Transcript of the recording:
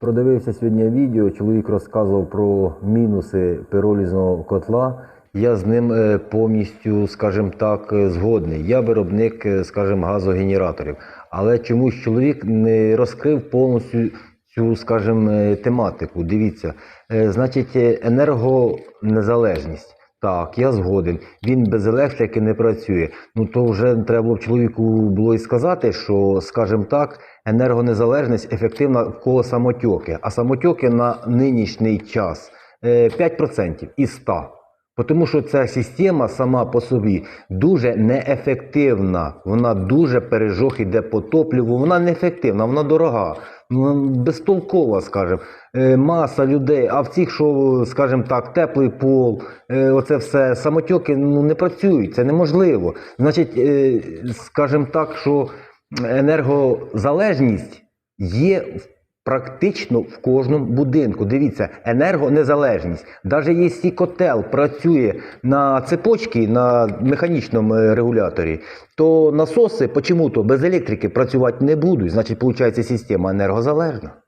Продивився сьогодні відео, чоловік розказував про мінуси пиролізного котла. Я з ним е, повністю, скажімо так, е, згодний. Я виробник, е, скажімо, газогенераторів. Але чомусь чоловік не розкрив повністю цю, скажімо, тематику. Дивіться, значить, енергонезалежність. Так, я згоден. Він без електрики не працює. Ну то вже треба було б чоловіку було і сказати, що, скажімо так, енергонезалежність ефективна в кого самотьоки. А самотьоки на нинішній час е, 5% із 100. Тому що ця система сама по собі дуже неефективна. Вона дуже пережох іде по топливу. Вона неефективна, вона дорога, ну, безтолкова, скажімо. Е, Маса людей, а в цих, що, скажімо так, теплий пол, е, оце все самотьоки ну, не працюють, це неможливо. Значить, е, скажімо так, що енергозалежність є в Практично в кожному будинку. Дивіться, енергонезалежність. Навіть якщо котел працює на цепочці, на механічному е, регуляторі, то насоси почому-то без електрики працювати не будуть. Значить, виходить, система енергозалежна.